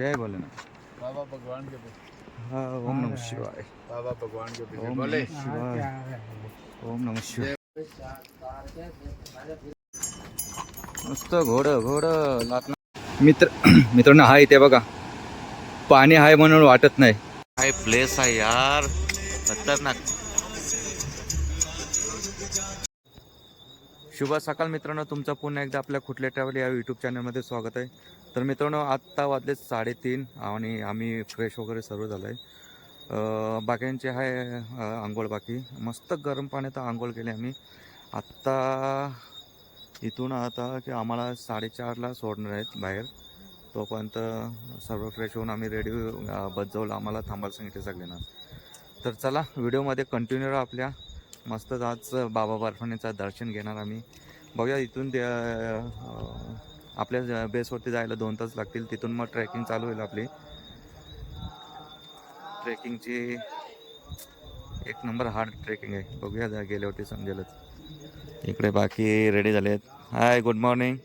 जय भोलेनाथ। बाबा भगवान के बोले हा ओम नम शिवाय। बाबा भगवान के ओम बोले। नमः शिवाय। ओम नम शिवाय। मस्त घोड घोड लाट मित्र मित्रांनो हा इथे बघा. पाणी आहे म्हणून वाटत नाही. काय प्लेस आहे यार? खतरनाक. शुभ सकाळ मित्रांनो तुमचं पुन्हा एकदा आपल्या कुठल्या ट्रॅव्हल या यूट्यूब चॅनलमध्ये स्वागत आहे. तर मित्रांनो आत्ता वाजले साडेतीन आणि आम्ही फ्रेश वगैरे सर्व झालं आहे बाकींचे आहे आंघोळ बाकी. मस्त गरम पाण्यात आंघोळ केली आम्ही. आत्ता इथून आता की आम्हाला साडेचारला सोडणार आहेत बाहेर. तोपर्यंत सर्व फ्रेश होऊन आम्ही रेडी बजावलं आम्हाला थांबायला सांगितले सगळ्यांना. तर चला व्हिडिओमध्ये कंटिन्यू आपल्या. मस्तच आज बाबा बर्फानेचं दर्शन घेणार आम्ही. बघूया इथून ते आपल्या बेसवरती जायला दोन तास लागतील तिथून मग ट्रेकिंग चालू होईल आपली. ट्रेकिंगची एक नंबर हार्ड ट्रेकिंग आहे. बघूया जा- गेल्यावरती समजेलच इकडे बाकी रेडी झाले आहेत हाय गुड मॉर्निंग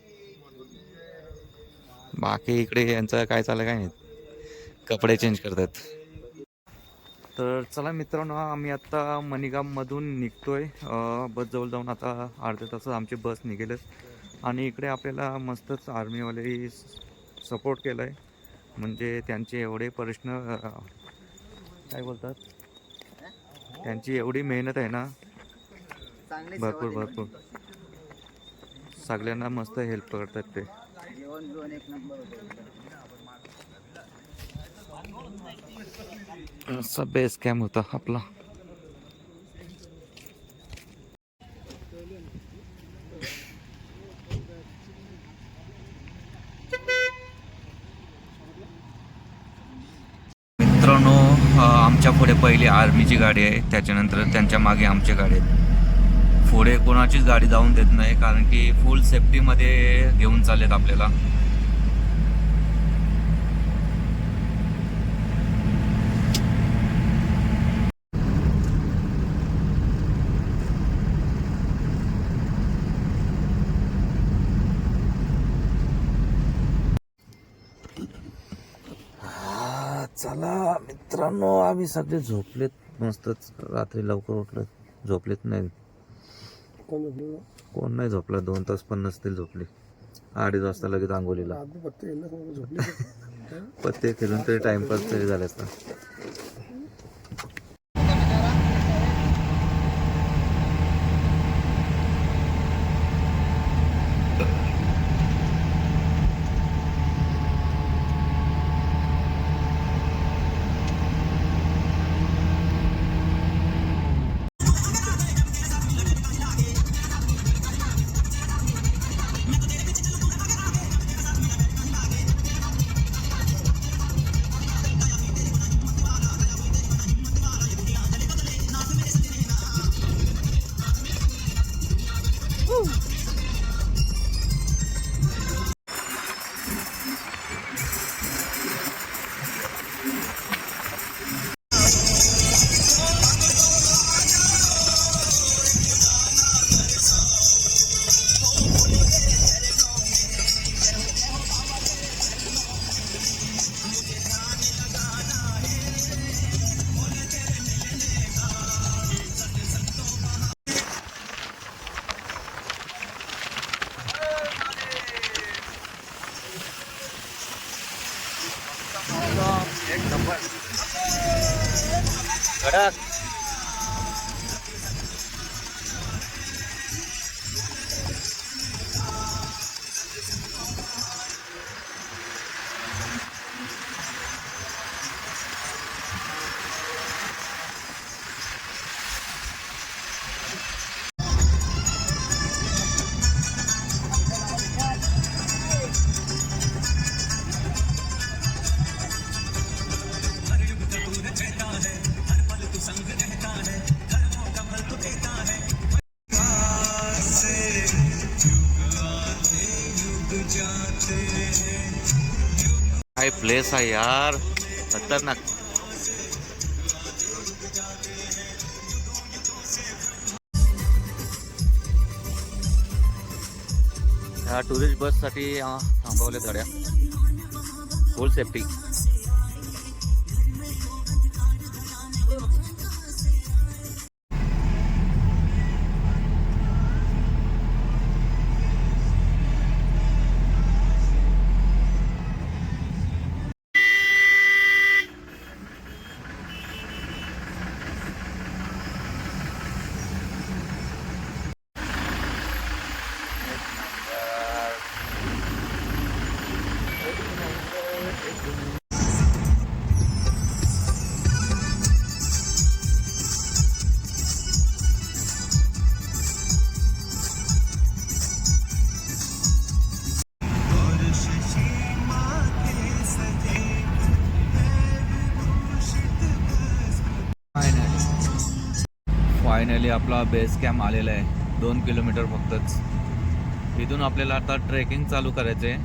बाकी इकडे यांचं काय चाललं काय नाही. कपडे चेंज करतात. तर चला मित्रांनो आम्ही आत्ता मणिगाममधून निघतोय. बस जवळ जाऊन आता अर्ध्या तासात आमची बस निघेलच. आणि इकडे आपल्याला मस्तच आर्मीवाले सपोर्ट केला आहे म्हणजे त्यांचे एवढे प्रश्न काय बोलतात? त्यांची एवढी मेहनत आहे ना? भरपूर भरपूर. सगळ्यांना मस्त हेल्प करतात ते. असा बेस कॅम्प होता आपला मित्रांनो अ, आमच्या पुढे त्यांची गाडी आहे त्याच्यानंतर त्यांच्या मागे आमची गाडी आहेत पुढे कोणाचीच गाडी जाऊन देत नाही कारण की फुल सेफ्टीमध्ये घेऊन चाललेत आपल्याला. चला मित्रांनो आम्ही सगळे झोपलेत. मस्तच रात्री लवकर उठलो झोपलेत नाही. कोण नाही झोपला दोन तास पण नसतील झोपले. अडीच वाजता लगेच आंघोलीला पत्ते खेळून तरी टाइमपास तरी झाले असता काय प्लेस आहे यार खतरनाक या टुरिस्ट बससाठी थांबवले गाड्या फुल सेफ्टी फायनली आपला बेस कॅम्प आलेला आहे. दोन किलोमीटर फक्तच. इथून आपल्याला आता ट्रेकिंग चालू करायचं आहे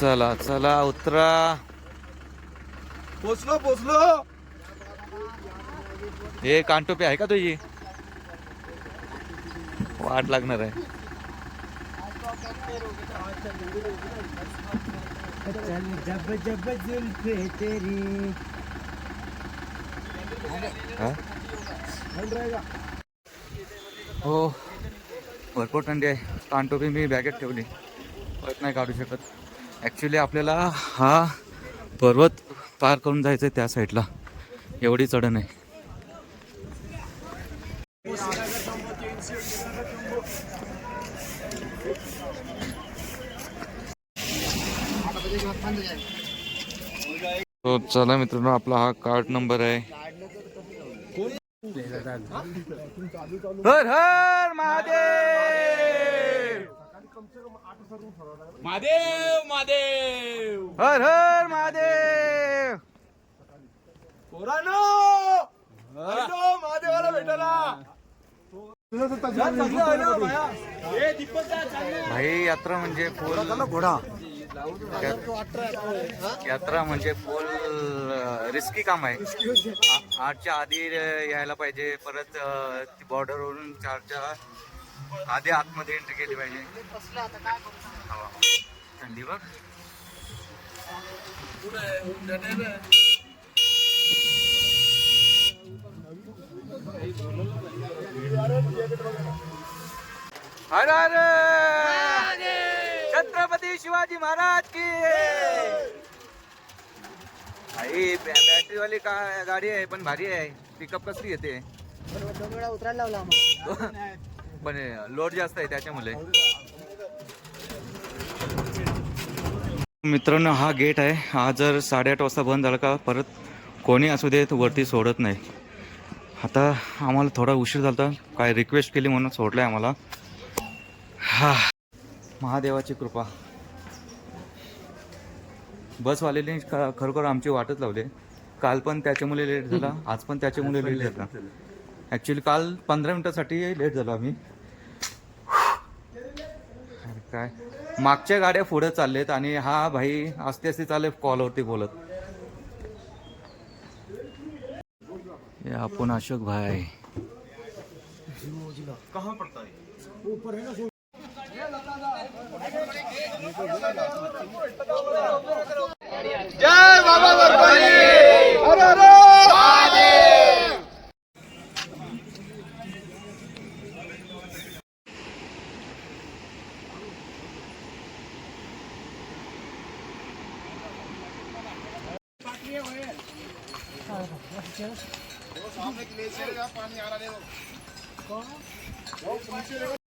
चला चला उतरा. पोचलो पोचलो. हे कानटोपी आहे का तुझी? वाट लागणार आहे. जब जब जुल्फे तेरी। हा? हो भरपूर थंडी आहे कानटोपी मी बॅगेत ठेवली. परत नाही काढू शकत. ॲक्च्युली आपल्याला हा पर्वत पार करून जायचं आहे त्या साईडला एवढी चढण आहे. हो चला मित्रांनो आपला हा कार्ड नंबर आहे. हर हर महादेव! महादेव महादेव! हर हर महादेव! पोरानो! महादेवाला भेटायला! भाई यात्रा म्हणजे घोडा यात्रा म्हणजे फुल रिस्की काम आहे. आठच्या आधी यायला पाहिजे. परत बॉर्डरवरून चारच्या आधी आतमध्ये एंट्री केली पाहिजे. थंडी बघ. अरे हर! छत्रपती शिवाजी महाराज की आई बॅटरी वाली का गाडी आहे पण भारी आहे. पिकअप कसली येते दोन वेळा उतरायला लावला आम्हाला. पण लोड जास्त आहे त्याच्यामुळे. मित्रांनो हा गेट आहे. हा जर साडेआठ वाजता बंद झाला का परत कोणी असू दे तो वरती सोडत नाही. आता आम्हाला थोडा उशीर झाला. काय रिक्वेस्ट केली म्हणून सोडलं आहे आम्हाला. हा. महादेवाची कृपा. बसवालेने ख- खरोखर आमची वाटच लावली. काल पण त्याच्यामुळे लेट झाला आज पण त्याच्यामुळे लेट झाला. ॲक्च्युली काल पंधरा मिनिटासाठी लेट झालो आम्ही. अरे काय? मागच्या गाड्या पुढे चाललेत आणि हा भाई आस्ते आस्ते चालले कॉलवरती बोलत. हे आपण अशोक भाई. जय बाबा बर्फानी हर हर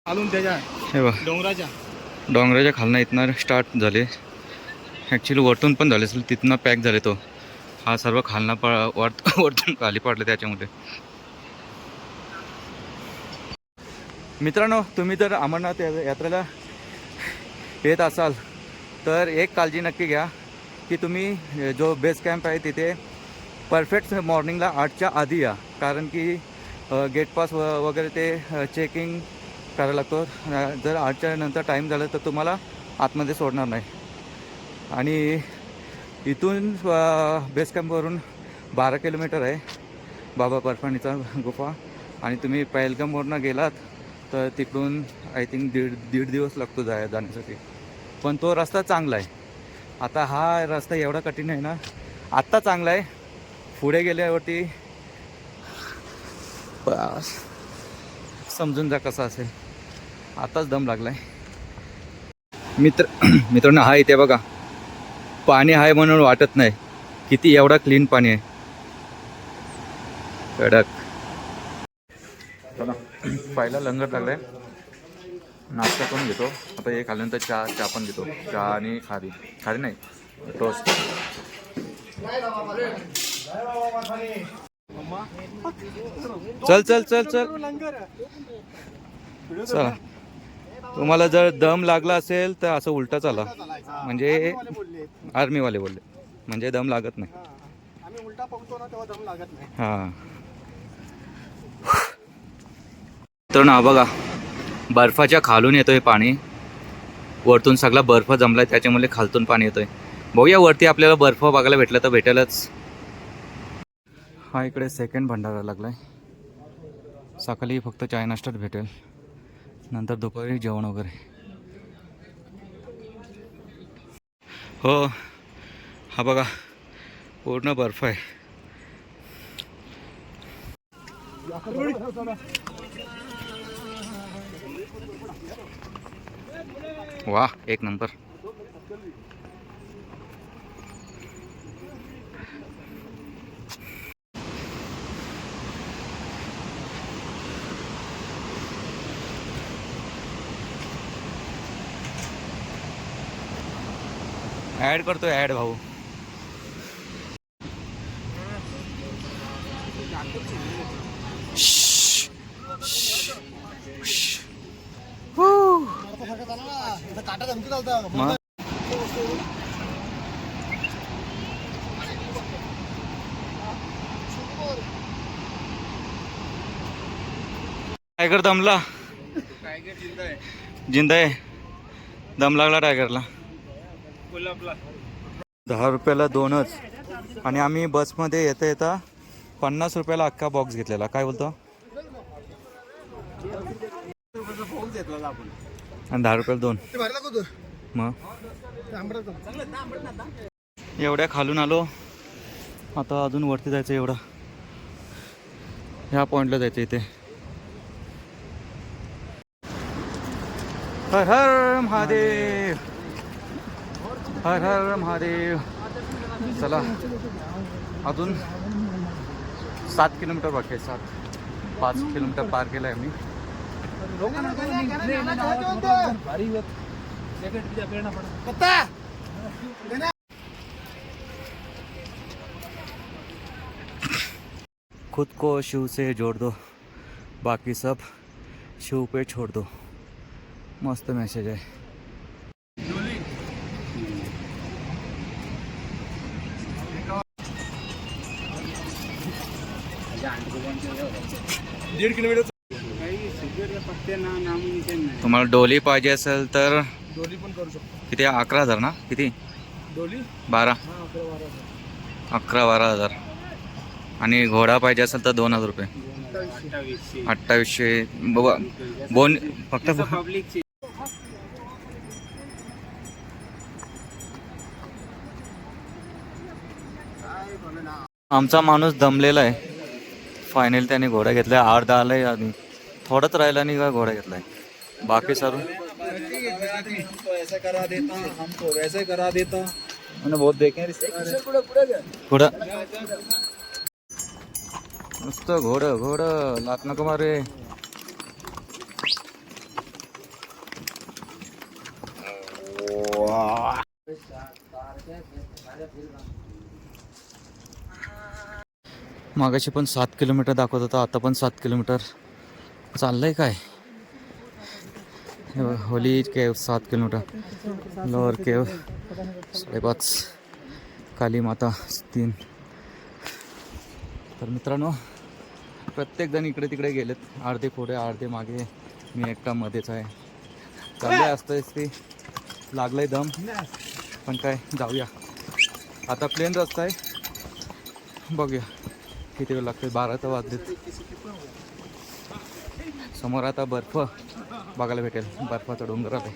आलून त्याच्या हे बघ. डोंगराच्या. डोंगराच्या खालनं इथनं स्टार्ट झाले. ॲक्च्युली वरतून पण झाले असेल तिथनं पॅक झाले तो. हा सर्व खालना पा वाट वरतून खाली पडले त्याच्यामध्ये. मित्रांनो तुम्ही जर अमरनाथ या- यात्रेला येत असाल तर एक काळजी नक्की घ्या की तुम्ही जो बेस कॅम्प आहे तिथे परफेक्ट मॉर्निंगला आठच्या आधी या. कारण की गेट पास व वगैरे ते चेकिंग करायला लागतो. जर आठच्या नंतर टाईम झाला तर तुम्हाला आतमध्ये सोडणार नाही. आणि इथून बेस कॅम्पवरून बारा किलोमीटर आहे. बाबा परफणीचा गुफा. आणि तुम्ही पहलगामवरनं गेलात तर तिकडून आय थिंक दीड दीड दिवस लागतो जाय जाण्यासाठी. पण तो रस्ता चांगला आहे. आता हा रस्ता एवढा कठीण आहे ना आत्ता चांगला आहे. पुढे गेल्यावरती बस. समजून जा कसा असेल. आताच दम लागलाय. मित्र मित्रांनो हा इथे बघा. पाणी आहे म्हणून वाटत नाही. किती एवढा क्लीन पाणी आहे. कडक. चला पहिला लंगर लागलाय. नाश्ता करून घेतो. आता एक आल्यानंतर चहा चहा पण घेतो. चहा आणि खारी. खारी नाही टोस्ट चल चल चल चल. चला. तुम्हाला जर दम लागला असेल तर असं उलटा चला. म्हणजे आर्मीवाले बोलले. म्हणजे दम लागत नाही. दम लागत नाही हां तर ना बघा. बर्फाच्या खालून येतोय पाणी. वरतून सगळा बर्फ जमलाय त्याच्यामुळे खालतून पाणी येतोय. बघूया वरती आपल्याला बर्फ बघायला भेटला तर भेटेलच. हा इकडे सेकंड भंडारा आहे सकाळी फक्त चाय नाश्ताच भेटेल. नंतर दुपारी जेवण वगैरे. हो हा बघा पूर्ण बर्फ आहे. वा एक नंबर. ऍड करतोय ऍड भाऊ. टायगर दमला. जिंदा आहे दम लागला टायगरला दहा रुपयाला दोनच. आणि आम्ही बसमध्ये येता येता पन्नास रुपयाला अख्खा बॉक्स घेतलेला. काय बोलतो? आणि दहा रुपयाला दोन. ते भरला का तू. मग. एवढ्या खालून आलो. आता अजून वरती जायचं एवढा. ह्या पॉइंटला जायचं इथे. हर हर महादेव. हर हर महादेव चला अजून सात किलोमीटर बाकी आहे, सात पाच किलोमीटर पार केलं आहे आम्ही. खुद को शिव से जोड़ दो, बाकी सब शिव पे छोड़ दो। मस्त मैसेज आहे. दीड किलोमीटर तुम्हाला डोली पाहिजे असेल तर डोली पण करू शकतो. किती? अकरा हजार ना? किती? डोली? बारा. हा अकरा बारा हजार. अकरा बारा हजार. आणि घोडा पाहिजे असेल तर दोन हजार रुपये. अठ्ठावीसशे. अठ्ठावीसशे बाबा बोन फक्त आमचा माणूस दमलेला आहे. फायनल त्याने घोडा घेतलाय अर्धा आलाय आणि थोडंच राहिलं आणि घोडा घेतलाय. बाकी सर्व? ऐसा करा देता हमको वैसे करा देता मैंने बहुत देखे घोडा नुसतं घोडं घोडं लात नको मारे मागाशी पण सात किलोमीटर दाखवत होता आता पण सात किलोमीटर. चाललंय काय? होली केव सात किलोमीटर. लोअर केव साडेपाच काली माता तीन. तर मित्रांनो प्रत्येकजण इकडे तिकडे गेलेत. अर्धे पुढे अर्धे मागे. मी एकटा मध्येच आहे. चाललंय असतंच ते. लागलंय दम. पण काय जाऊया. आता प्लेन रस्ता आहे. बघूया. किती वेळ लागते बारा तर वाजलेत. समोर आता बर्फ. बघायला भेटेल. बर्फाचा डोंगर आहे.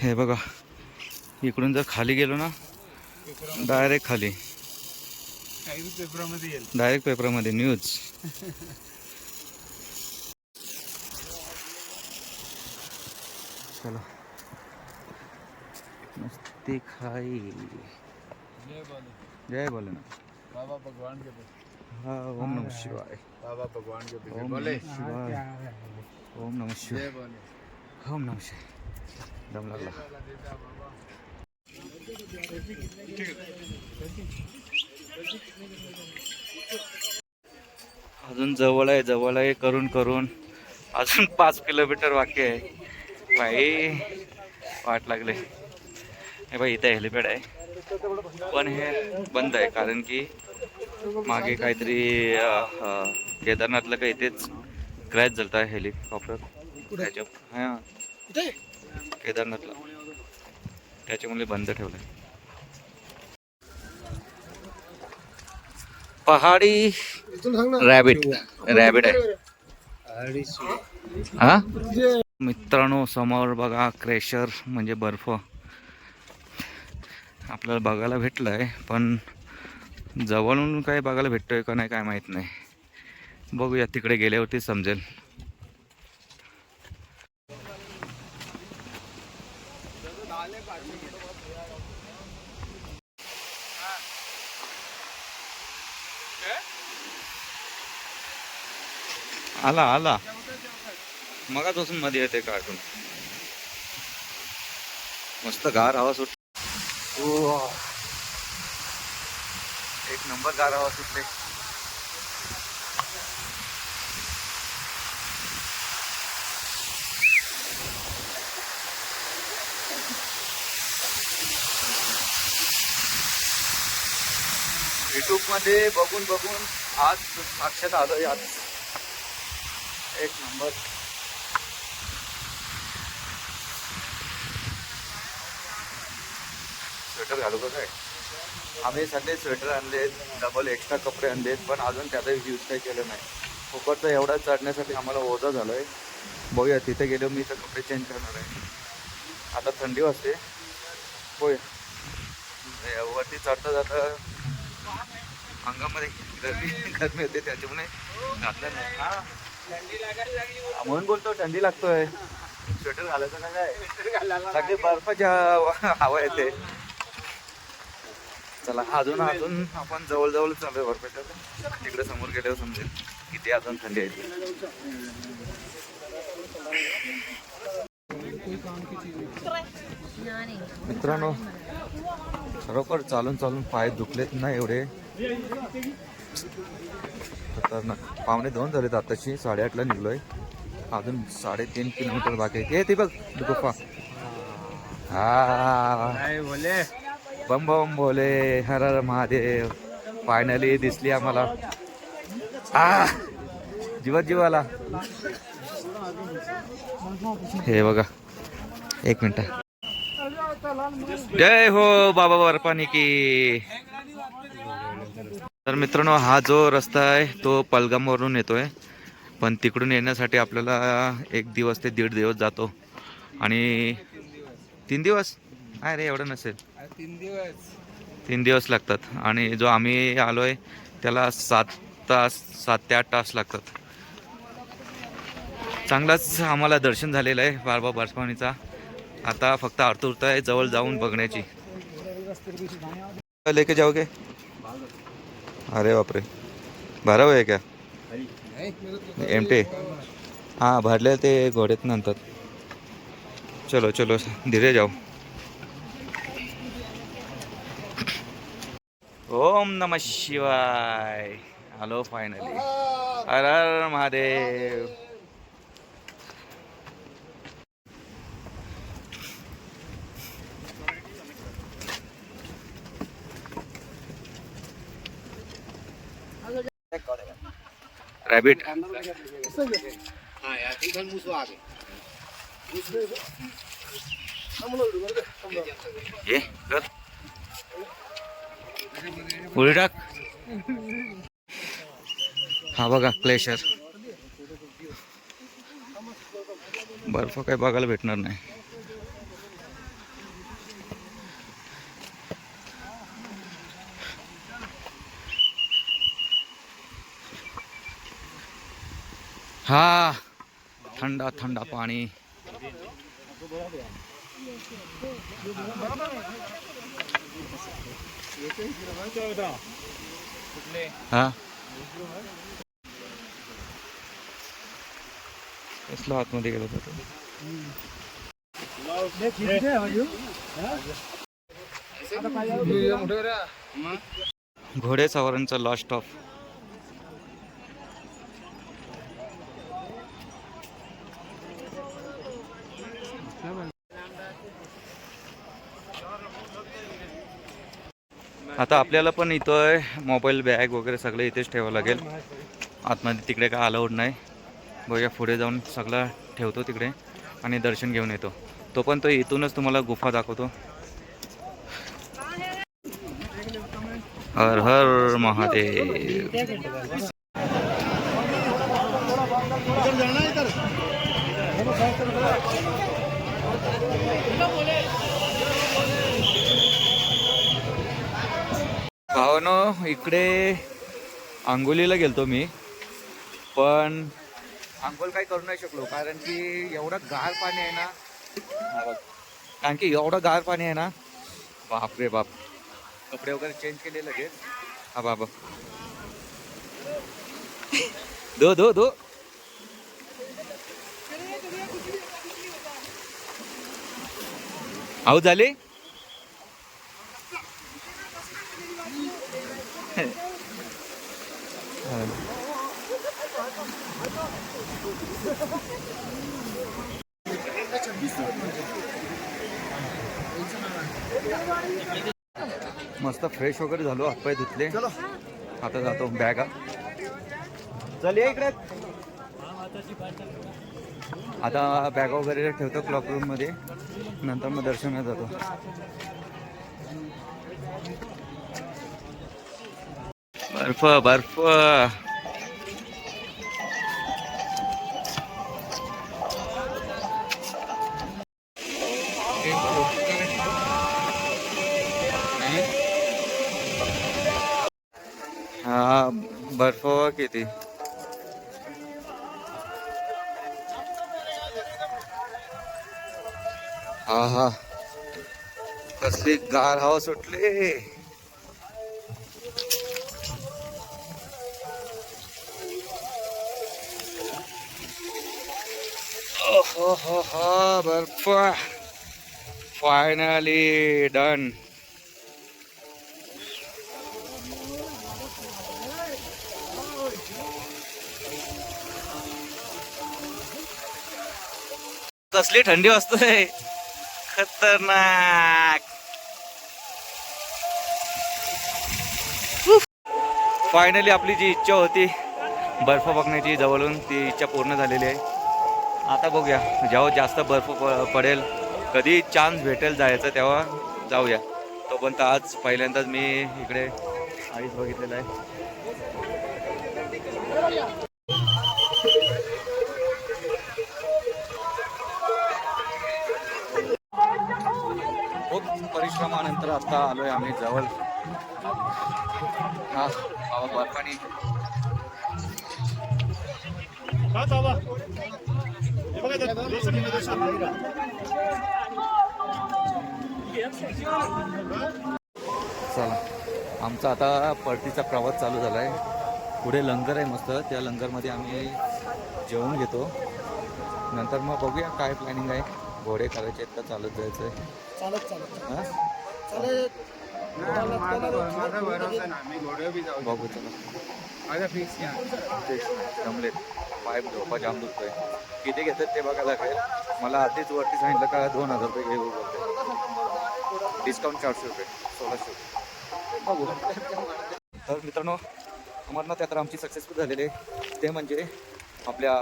हे बघा. इकडून जर खाली गेलो ना डायरेक्ट खाली. डायरेक्ट पेपरमध्ये न्यूज चलो. मस्ती खाई. जय बोले. ना बाबा भगवान के हा ओम नम शिवाय. बाबा भगवान के ओम नमः शिवाय. ओम नम शिवाय. ओम नम शिवाय. दम लागला. अजून जवळ आहे जवळ आहे करून करून. अजून पाच किलोमीटर बाकी आहे. बाई वाट लागले. हे बाई इथे हेलिपॅड आहे. पण हे बंद आहे कारण की मागे काहीतरी केदारनाथला काही इथेच क्रॅश झालता हेलिकॉप्टर. त्याच्या हां. केदारनाथला. त्याच्यामुळे बंद ठेवलं पहाडी रॅबिट. रॅबिट आहे. हा? मित्रांनो समोर बघा क्रेशर म्हणजे बर्फ. आपल्याला बघायला भेटलं आहे पण जवळून काय बघायला भेटतोय का नाही काय माहीत नाही. बघूया तिकडे गेल्यावरती समजेल. आला आला. मगापासून मध्ये येते कार्टून मस्त गार हवा सुट हो. एक नंबर गार हवा सुटले. युट्यूबमध्ये बघून बघून आज साक्षात आलोय आज. एक नंबर. स्वेटर घालू का काय आम्ही सगळे स्वेटर आणले डबल एक्स्ट्रा कपडे आणले पण अजून त्याचा यूज काही केलं नाही. फुकटचं एवढा चढण्यासाठी आम्हाला ओझा झालं आहे बघूया तिथे गेलो मी तर कपडे चेंज करणार आहे. आता थंडी वाजते. होय. वरती चढता जाता अंगामध्ये गरमी गरमी होते त्याच्यामुळे घातलं नाही. म्हणून बोलतो थंडी लागतोय. स्वेटर घालायचं ना काय सगळे बर्फाच्या हवा येते. चला अजून अजून आपण जवळ जवळ आहे बर्फाच्या तिकडे समोर गेल्यावर समजेल. किती अजून थंडी आहे मित्रांनो खरोखर चालून चालून पाय दुखलेत ना एवढे? खतरनाक. पावणे दोन झालेत आताशी साडेआठला निघलोय. अजून साडेतीन किलोमीटर बाकी आहे. ते बघ गुप्पा हा. बोले. बम बम बोले हर हर महादेव. फायनली दिसली आम्हाला. आ जीवात जीव हे बघा एक मिनिट. जय हो बाबा बर्फानी की. तर मित्रांनो हा जो रस्ता आहे तो पलगामवरून येतोय. पण तिकडून येण्यासाठी आपल्याला एक दिवस ते दीड दिवस जातो. आणि तीन दिवस? आहे रे एवढं नसेल. तीन दिवस. तीन दिवस लागतात. आणि जो आम्ही आलोय त्याला सात तास सात ते आठ तास लागतात. चांगलाच आम्हाला दर्शन झालेलं आहे बारबा बर्फानीचा आता फक्त आतुरता आहे जवळ जाऊन बघण्याची. लेके जाओगे अरे बापरे. भराव आहे का? एमटे हां भरले ते घोड्यात नंतर चलो चलो धीरे जाऊ. ओम नम शिवाय. हॅलो फायनली हर हर महादेव. रॅबिट ये कर पुढे टाक हा बघा क्लेशर बर्फ़ काही बघायला भेटणार नाही. हा थंडा थंडा पाणी. हा? कसला आतमध्ये गेलो होतो घोडे सवारांचा लास्ट स्टॉप आता आपल्याला पण इथं मोबाईल बॅग वगैरे सगळं इथेच ठेवावं लागेल. आतमध्ये तिकडे काय अलाउड नाही. बघूया पुढे जाऊन सगळं ठेवतो तिकडे आणि दर्शन घेऊन येतो. तो पण तो इथूनच तुम्हाला गुफा दाखवतो. हर हर महादेव. इकडे आंघोलीला गेलतो मी. पण आंघोळ काही करू नाही शकलो कारण की एवढं गार पाणी आहे ना. कारण की एवढं गार पाणी आहे ना बाप रे बाप. कपडे वगैरे चेंज केले लगेच. हा बाबा दो दो दो. आऊ झाले? मस्त फ्रेश वगैरे झालो हातपाय धुतले. आता जातो बॅगा. चल इकडे. आता बॅग वगैरे ठेवतो क्लॉक रूममध्ये. नंतर मग दर्शनात जातो. बर्फ बर्फ. हा बर्फ किती. हा हा कसली गार हवा सुटली. हो हो हो बर्फ. फायनली डन कसली थंडी वाजतोय. खतरनाक. फायनली आपली जी इच्छा होती बर्फ बघण्याची जवळून ती इच्छा पूर्ण झालेली आहे. आता बघूया. जेव्हा जास्त बर्फ प- पडेल कधी चान्स भेटेल जायचं तेव्हा जाऊया. तोपर्यंत आज पहिल्यांदाच मी इकडे आईस बघितलेलं आहे. खूप परिश्रमानंतर आता आलोय आम्ही जवळ. हा बर्फानी चला आमचा आता परतीचा प्रवास चालू झाला आहे पुढे लंगर आहे मस्त. त्या लंगरमध्ये आम्ही जेवण घेतो. नंतर मग बघूया काय प्लॅनिंग आहे. घोडे करायचे आहेत का चालत जायचं आहे चालत. चालत. हां बघू चला. माझा फिक्स जमलेत पाय झोपा जाम दुखतोय किती घेतात ते बघायला लागेल. मला आधीच वरती सांगितलं का दोन हजार रुपये घेऊ बोलते. डिस्काउंट चारशे रुपये सोळाशे रुपये. बघू. तर मित्रांनो अमरनाथ यात्रा आमची सक्सेसफुल झालेली आहे. ते म्हणजे आपल्या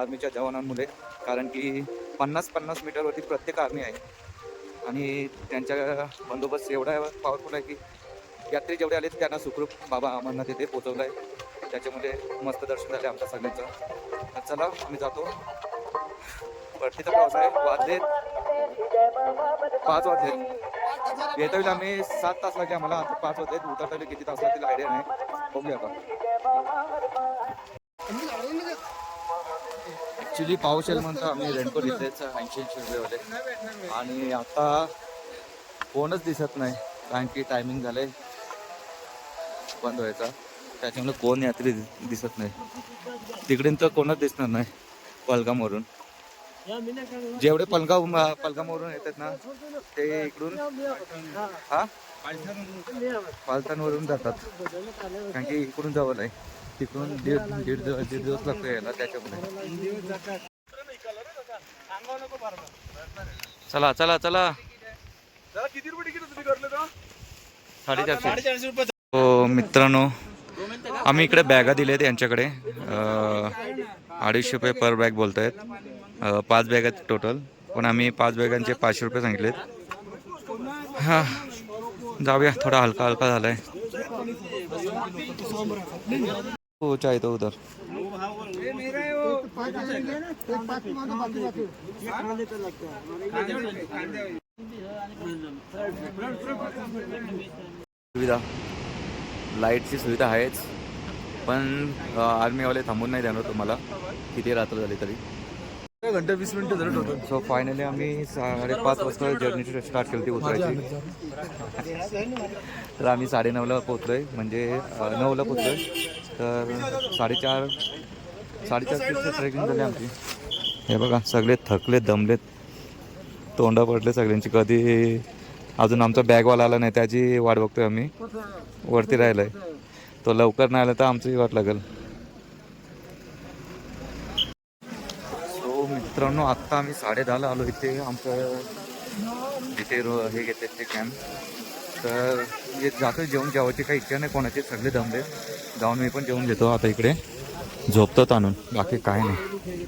आर्मीच्या जवानांमुळे. कारण की पन्नास पन्नास मीटरवरती प्रत्येक आर्मी आहे. आणि त्यांच्या बंदोबस्त एवढा पॉवरफुल आहे की यात्री जेवढे आले त्यांना सुखरूप बाबा अमरनाथ येथे पोचवलं आहे त्याच्यामुळे मस्त दर्शन झाले आमच्या सगळ्यांचं. चला आम्ही जातो. परतीचा प्रवास आहे. वाजले पाच वाजले. येता येईल आम्ही सात तास लागले आम्हाला. आता पाच वाजले उतरता किती तास लागतील आयडिया नाही. बघूया आता. ॲक्च्युली पाऊस येईल म्हणतो आम्ही रेनकोट घेतलेच ऐंशी ऐंशी रुपयेवाले आणि आता कोणच दिसत नाही. कारण की टायमिंग झालंय. बंद व्हायचा. त्याच्यामुळे कोण यात्री दिसत नाही. तिकडून तर कोणच दिसणार नाही पलगामवरून. जेवढे पलगाव पलगामवरून येतात ना ते इकडून हा? पालतांवरून जातात. कारण की इकडून जावं नाही. तिकडून दीड दीड दिवस दीड दिवस लागतो यायला त्याच्यामुळे. चला चला चला. साडेचारशे. साडेचारशे रुपये हो मित्रांनो आम्ही इकडे बॅगा दिल्या आहेत यांच्याकडे. अडीचशे रुपये पर बॅग बोलत आहेत पाच बॅग आहेत टोटल पण आम्ही पाच बॅगांचे पाचशे रुपये सांगितलेत. हां जाऊया. थोडा हलका हलका झालाय. हो चाय तो उधर सुविधा. लाईटची सुविधा आहेच. पण आर्मीवाले थांबून नाही देणार तुम्हाला. किती रात्र झाली तरी. घंटा वीस मिनिटं झालं होतं सो फायनली आम्ही साडेपाच वाजता जर्नी स्टार्ट केली ती उतरायची. तर आम्ही साडेनऊला पोचलोय म्हणजे अ, नऊला पोचलोय तर साडेचार साडेचार किलोची ट्रेकिंग झाली आमची. हे बघा सगळे थकले दमलेत. तोंडा पडले सगळ्यांची. कधी अजून आमचा बॅगवाला आला नाही त्याची वाट बघतोय आम्ही. वरती राहिलाय. तो लवकर नाही आला तर आमचीही वाट लागेल. सो मित्रांनो आत्ता आम्ही साडे दहाला आलो इथे. आमचं इथे रो हे घेते ते कॅम्प तर जे जातो जेवण जेवायची काही इच्छा नाही कोणाची सगळे दमले जाऊन मी पण जेवून घेतो आता इकडे. झोपतो आणून बाकी काय नाही.